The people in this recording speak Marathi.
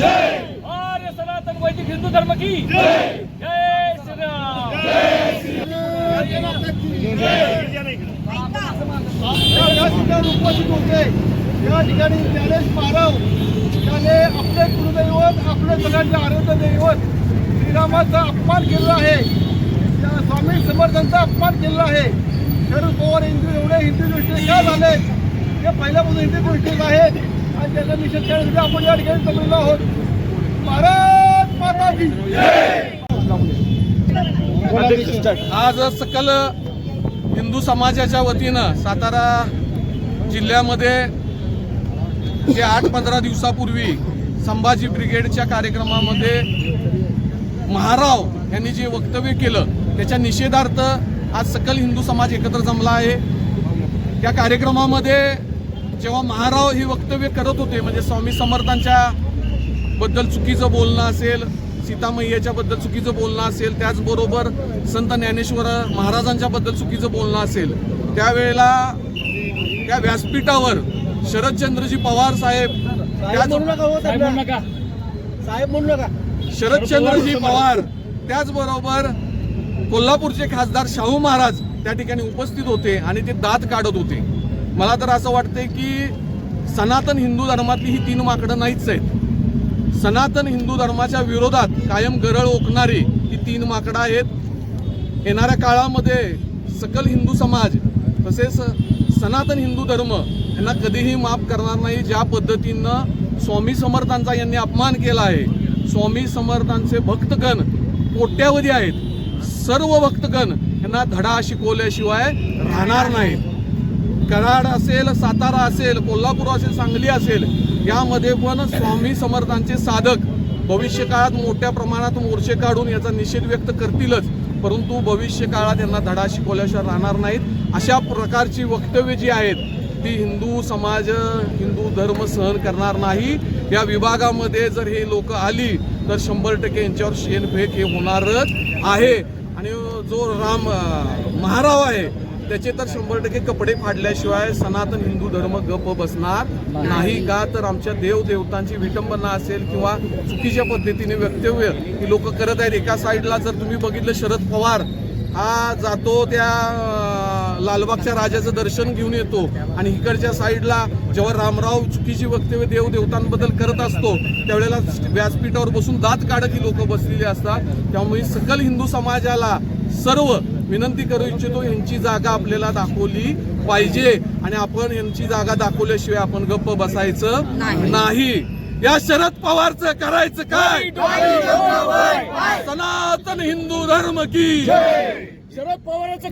आर्य सनातन वैदिक हिंदू धर्म की जय। श्रीराम या ठिकाणी उपस्थित होते या ठिकाणी ज्ञानेश मारव त्याने आपले कुलदैवत आपले सगळ्यांचे आराध्य दैवत श्रीरामाचा अपमान केलेला आहे त्या स्वामी समर्थांचा अपमान केलेला आहे शरद पवार हिंदू एवढे हिंदू दृष्टीने का झाले ते पहिल्यापासून हिंदू दृष्टीत आहेत आणि त्याचा निषेध करण्यासाठी आपण या ठिकाणी जमलेलो आहोत. भारत माता की आज सकल हिंदू समाजाच्या वतीनं सातारा जिल्ह्यामध्ये जे आठ पंधरा दिवसापूर्वी संभाजी ब्रिगेडच्या कार्यक्रमामध्ये महाराव यांनी जे वक्तव्य केलं त्याच्या निषेधार्थ आज सकल हिंदू समाज एकत्र जमला आहे. त्या कार्यक्रमामध्ये जेव्हा महाराव ही वक्तव्य करत होते म्हणजे स्वामी समर्थांच्या बद्दल चुकीचं बोलणं असेल सीतामय्याच्या बद्दल चुकीचं बोलणं असेल त्याचबरोबर संत ज्ञानेश्वर महाराजांच्या बद्दल चुकीचं बोलणं असेल त्यावेळेला त्या व्यासपीठावर शरदचंद्रजी पवार साहेब साहेब म्हणू नका साहेब म्हणू नका. शरदचंद्रजी पवार त्याचबरोबर कोल्हापूरचे खासदार शाहू महाराज त्या ठिकाणी उपस्थित होते आणि ते दात काढत होते. मला तर असं वाटतंय की सनातन हिंदू धर्मातली ही तीन माकडं नाहीच आहेत. सनातन हिंदू धर्माच्या विरोधात कायम गरळ ओकणारी ही तीन माकडं आहेत. येणाऱ्या काळामध्ये सकल हिंदू समाज तसेच सनातन हिंदू धर्म यांना कधीही माफ करणार नाही ज्या पद्धतीनं स्वामी समर्थांचा यांनी अपमान केला आहे. स्वामी समर्थांचे भक्तगण कोट्यावधी आहेत. सर्व भक्तगण यांना धडा शिकवल्याशिवाय राहणार नाहीत. कराड असेल सातारा असेल कोल्हापूर असेल सांगली असेल यामध्ये पण स्वामी समर्थांचे साधक भविष्य काळात मोठ्या प्रमाणात मोर्चे काढून याचा निषेध व्यक्त करतीलच. परंतु भविष्य काळात यांना धडा शिकवल्याशिवाय राहणार नाहीत. अशा प्रकारची वक्तव्य जी आहेत ती हिंदू समाज हिंदू धर्म सहन करणार नाही. या विभागामध्ये जर हे लोक आली तर शंभर टक्के यांच्यावर शेणफेक हे होणारच आहे. आणि जो राम महाराव आहे त्याचे तर शंभर टक्के कपडे फाडल्याशिवाय सनातन हिंदू धर्म गप बसणार नाही का? तर आमच्या देव देवतांची विटंबना असेल किंवा चुकीच्या पद्धतीने वक्तव्य ही लोक करत आहेत. एका साईडला जर तुम्ही बघितलं शरद पवार हा जातो त्या लालबागच्या राजाचं दर्शन घेऊन येतो. आणि इकडच्या साईडला जेव्हा रामराव चुकीची वक्तव्य देवदेवतांबद्दल करत असतो त्यावेळेला व्यासपीठावर बसून दात काढत ही लोक बसलेली असतात. त्यामुळे सकल हिंदू समाजाला सर्व विनंती करू इच्छितो यांची जागा आपल्याला दाखवली पाहिजे आणि आपण यांची जागा दाखवल्याशिवाय आपण गप्प बसायचं नाही. या शरद पवारचं करायचं काय? सनातन हिंदू धर्म की शरद पवारांचं